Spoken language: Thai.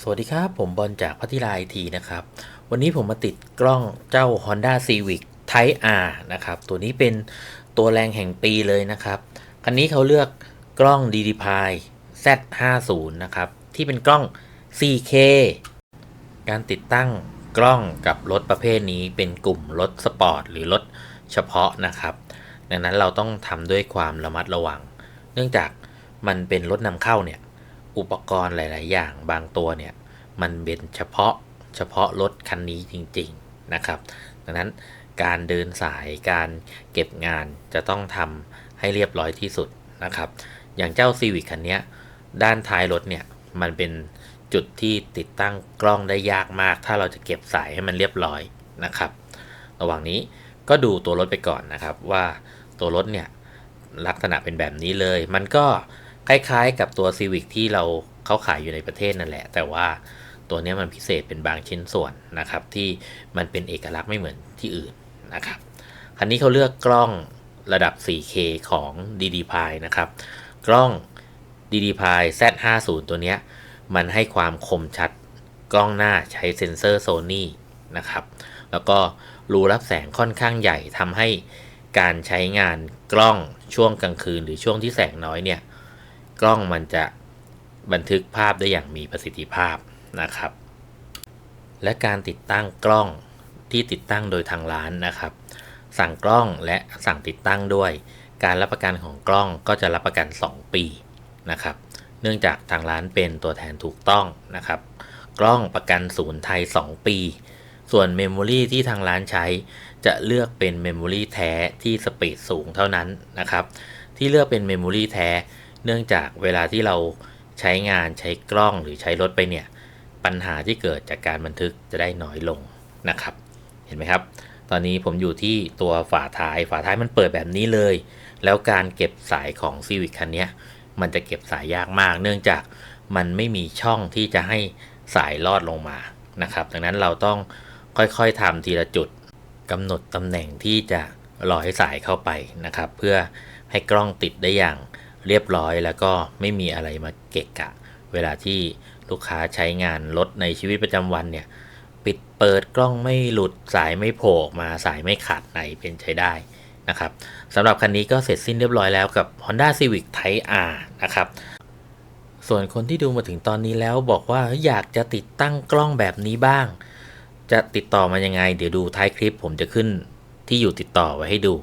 สวัสดีครับ ผมบอลจากพัทิลาไอทีนะครับ วันนี้ผมมาติดกล้องเจ้า Honda Civic Type R นะครับ ตัวนี้เป็นตัวแรงแห่งปีเลยนะครับ คันนี้เขาเลือกกล้อง d d p i Z50 นะครับ ที่เป็นกล้อง 4K การติดตั้งกล้องกับรถประเภทนี้เป็นกลุ่มรถสปอร์ตหรือรถเฉพาะนะครับ ดังนั้นเราต้องทำด้วยความระมัดระวัง เนื่องจากมันเป็นรถนำเข้าเนี่ย อุปกรณ์หลาย ๆ อย่างบางตัวเนี่ยมันเป็นเฉพาะเฉพาะรถคันนี้จริง ๆ นะครับ ดังนั้นการเดินสายการเก็บงานจะต้องทำให้เรียบร้อยที่สุดนะครับ อย่างเจ้า Civic คันนี้ด้านท้ายรถเนี่ยมันเป็นจุดที่ติดตั้งกล้องได้ยากมาก ถ้าเราจะเก็บสายให้มันเรียบร้อยนะครับ ระหว่างนี้ก็ดูตัวรถไปก่อนนะครับว่าตัวรถเนี่ยลักษณะเป็นแบบนี้เลย มันก็ คล้ายๆ กับตัว Civic ที่เราเขาขายอยู่ในประเทศนั่นแหละ แต่ว่าตัวนี้มันพิเศษเป็นบางชิ้นส่วนนะครับ ที่มันเป็นเอกลักษณ์ไม่เหมือนที่อื่นนะครับคันนี้เขาเลือกกล้องระดับ 4K ของ DD p i นะครับ กล้อง DD p i Z50 ตัวนี้มันให้ความคมชัดกล้องหน้าใช้เซ็นเซอร์ Sony นะครับ แล้วก็รูรับแสงค่อนข้างใหญ่ทำให้การใช้งานกล้องช่วงกลางคืนหรือช่วงที่แสงน้อยเนี่ย กล้องมันจะบันทึกภาพได้อย่างมีประสิทธิภาพนะครับ และการติดตั้งกล้องที่ติดตั้งโดยทางร้านนะครับ สั่งกล้องและสั่งติดตั้งด้วย การรับประกันของกล้องก็จะรับประกัน 2 ปีนะครับ เนื่องจากทางร้านเป็นตัวแทนถูกต้องนะครับ กล้องประกันศูนย์ไทย 2 ปี ส่วนเมมโมรีที่ทางร้านใช้จะเลือกเป็นเมมโมรีแท้ที่สปีดสูงเท่านั้นนะครับ ที่เลือกเป็นเมมโมรีแท้ เนื่องจากเวลาที่เราใช้งานใช้กล้องหรือใช้รถไปเนี่ย ปัญหาที่เกิดจากการบันทึกจะได้น้อยลงนะครับ เห็นไหมครับ ตอนนี้ผมอยู่ที่ตัวฝาท้าย ฝาท้ายมันเปิดแบบนี้เลย แล้วการเก็บสายของ Civic คันนี้มันจะเก็บสายยากมาก เนื่องจากมันไม่มีช่องที่จะให้สายลอดลงมานะครับ ดังนั้นเราต้องค่อยๆทำทีละจุดกำหนดตำแหน่งที่จะร้อยสายเข้าไปนะครับ เพื่อให้กล้องติดได้อย่าง เรียบร้อยแล้วก็ไม่มีอะไรมาเกะกะ เวลาที่ลูกค้าใช้งานรถในชีวิตประจำวันเนี่ย ปิดเปิดกล้องไม่หลุดสายไม่โผล่มาสายไม่ขาดในเป็นใช้ได้นะครับสำหรับคันนี้ก็เสร็จสิ้นเรียบร้อยแล้วกับ Honda Civic Type R นะครับส่วนคนที่ดูมาถึงตอนนี้แล้วบอกว่าอยากจะติดตั้งกล้องแบบนี้บ้าง จะติดต่อมายังไง เดี๋ยวดูท้ายคลิปผมจะขึ้นที่อยู่ติดต่อไว้ให้ดู